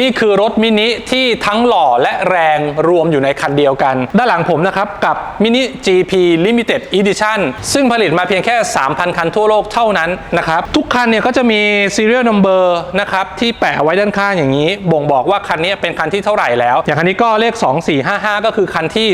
นี่คือรถมินิที่ทั้งหล่อและแรงรวมอยู่ในคันเดียวกัน ด้านหลังผมนะครับกับมินิ GP Limited Edition ซึ่งผลิตมาเพียงแค่ 3,000 คันทั่วโลกเท่านั้นนะครับ ทุกคันเนี่ยก็จะมี serial number นะครับที่แปะไว้ด้านข้างอย่างนี้ บ่งบอกว่าคันนี้เป็นคันที่เท่าไหร่แล้ว อย่างคันนี้ก็เลข 2455 ก็คือคันที่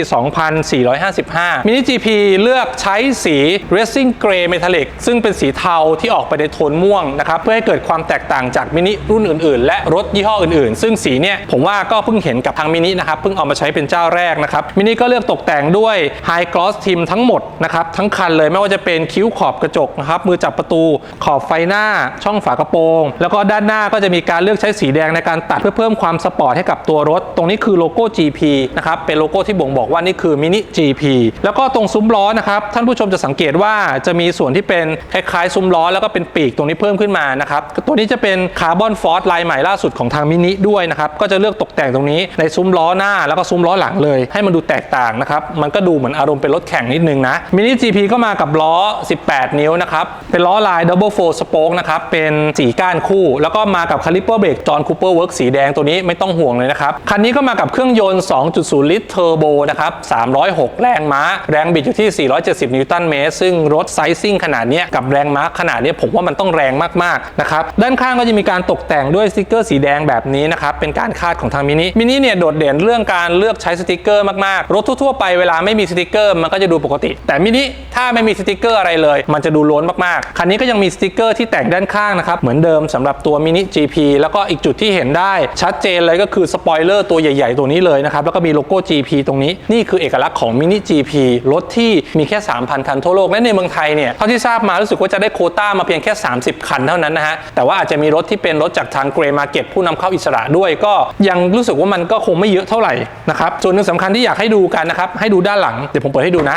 2455มินิ GP เลือกใช้สี Racing Grey Metallic ซึ่งเป็นสีเทาที่ออกไปในโทนม่วงนะครับเพื่อให้เกิดความแตกต่างจากมินิรุ่นอื่น ๆ และรถยี่ห้ออื่นๆซึ่งสีเนี่ยผมว่าก็เพิ่งเห็นกับทางมินินะครับเพิ่งเอามาใช้เป็นเจ้าแรกนะครับมินิก็เลือกตกแต่งด้วย High Gloss t i m ทั้งหมดนะครับทั้งคันเลยไม่ว่าจะเป็นคิ้วขอบกระจกนะครับมือจับประตูขอบไฟหน้าช่องฝากระโปรง แล้วก็ด้านหน้าก็จะมีการเลือกใช้สีแดงในการตัดเพื่อเพิ่มความสปอร์ตให้กับตัวรถ ตรงนี้คือโลโก้ GP นะครับเป็นโลโก้ที่บ่งบอกว่านี่คือมินิ GP แล้วก็ตรงซุ้มล้อนะครับท่านผู้ชมจะสังเกตว่าจะมีส่วนที่เป็นคล้ายๆซุ้มล้อแล้วก็เป็นปีกตรงนี้เพิ่มขึ้นมานะครับตัวนี้จะเป็นคาร์บอนฟอสลายใหม่ล่าสุดของทางมินิด้วยนะครับก็จะเลือกตกแต่งตรงนี้ในซุ้มล้อหน้าแล้วก็ซุ้มล้อหลังเลย ให้มันดูแตกต่างนะครับมันก็ดูเหมือนอารมณ์เป็นรถแข่งนิดนึงนะมินิ GP ก็มากับล้อ 18 นิ้วนะครับเป็นล้อลาย Double Four Spoke นะครับเป็นสีก้านคู่ แล้วก็มากับคาลิปเปอร์เบรกจอห์นคูเปอร์เวิร์กสีแดงตัวนี้ไม่ต้องห่วงเลยนะครับคันนี้ก็มากับเครื่องยนต์ 2.0 ลิตรเทอร์โบนะครับ306 แรงม้า แรงบิดอยู่ที่ 470 นิวตันเมตรซึ่งรถไซซิ่งขนาดนี้กับแรงม้าขนาดนี้ผมว่ามันต้องแรงมากๆนะครับด้านข้างก็จะมีการตกแต่งด้วยสติกเกอร์สีแดงแบบนี้นะครับเป็นการคาดของทางมินิมินิเนี่ยโดดเด่นเรื่องการเลือกใช้สติกเกอร์มากๆรถทั่วๆไปเวลาไม่มีสติกเกอร์มันก็จะดูปกติ แต่มินิถ้าไม่มีสติกเกอร์อะไรเลย มันจะดูล้นมากๆคันนี้ก็ยังมีสติกเกอร์ที่แต่งด้านข้างนะครับเหมือนเดิมสำหรับตัวมินิ GP แล้วก็อีกจุดที่เห็นได้ชัดเจนเลยก็คือสปอยเลอร์ตัวใหญ่ ๆ ตัวนี้เลยนะครับแล้วก็มีโลโก้ GP ตรงนี้นี่คือเอกลักษณ์ของมินิ GP รถที่มีแค่ 3,000 คันทั่วโลกและในเมืองไทยเนี่ยเท่าที่ทราบมารู้สึกว่าจะได้โคต้ามาเพียงแค่ 30 คันเท่านั้นนะฮะแต่ว่าอาจจะมีรถที่เป็นรถจากทางเกรมาเก็ตผู้นำเข้าอิสระด้วยก็ยังรู้สึกว่ามันก็คงไม่เยอะเท่าไหร่นะครับส่วนหนึ่งสำคัญที่อยากให้ดูกันนะครับให้ดูด้านหลังเดี๋ยวผมเปิดให้ดูนะ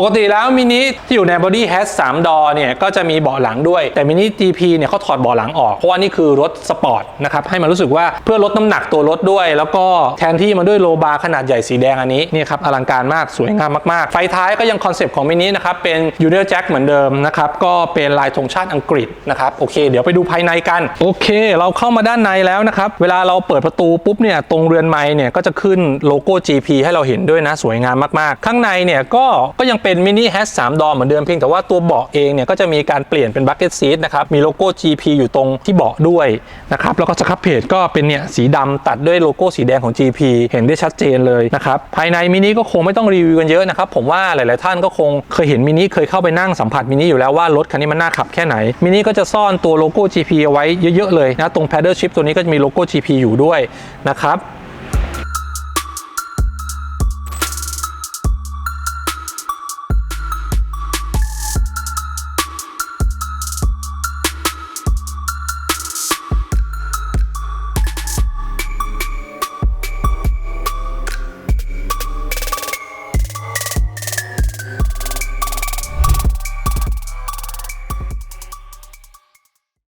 ปกติแล้วมินิที่อยู่ใน Body h a s 3ดอเนี่ยก็จะมีเบาะหลังด้วย แต่มินิ GP เนี่ยเขาถอดเบาะหลังออก เพราะว่านี่คือรถสปอร์ตนะครับ ให้มันรู้สึกว่าเพื่อลดน้ำหนักตัวรถด้วย แล้วก็แทนที่มาด้วยโลบาร์ขนาดใหญ่สีแดงอันนี้นี่ครับอลังการมากสวยงามมากๆ ไฟท้ายก็ยังคอนเซปต์ของมินินะครับเป็น Union Jack เหมือนเดิมนะครับก็เป็นลายธงชาติอังกฤษนะครับโอเค เดี๋ยวไปดูภายในกันโอเค เราเข้ามาด้านในแล้วนะครับเวลาเราเปิดประตูปุ๊บเนี่ยตรงเรือนไม้เนี่ยก็จะขึ้นโลโก้ GP ให้เราเห็นด้วยนะสวยงามมากๆ ข้างในเนี่ยก็ก็ยังเป็น็นมินิ h a s 3ดอเหมือนเดิมเพียงแต่ว่าตัวเบาะเองเนี่ยก็จะมีการเปลี่ยนเป็นบั c เก็ตซีทนะครับ มีโลโก้ GP อยู่ตรงที่เบาะด้วยนะครับ แล้วก็สครับเพจก็เป็นเนี่ยสีดำตัดด้วยโลโก้สีแดงของ GP เห็นได้ชัดเจนเลยนะครับ ภายในมินิก็คงไม่ต้องรีวิวกันเยอะนะครับ ผมว่าหลาย ๆ ท่านก็คงเคยเห็นมินิเคยเข้าไปนั่งสัมผัสมินิอยู่แล้วว่ารถคันนี้มันน่าขับแค่ไหนมินิก็จะซ่อนตัวโลโก้ GP เอาไว้เยอะ ๆ เลยนะตรง paddle shift ตัวนี้ก็จะมีโลโก้ GP อยู่ด้วยนะครับ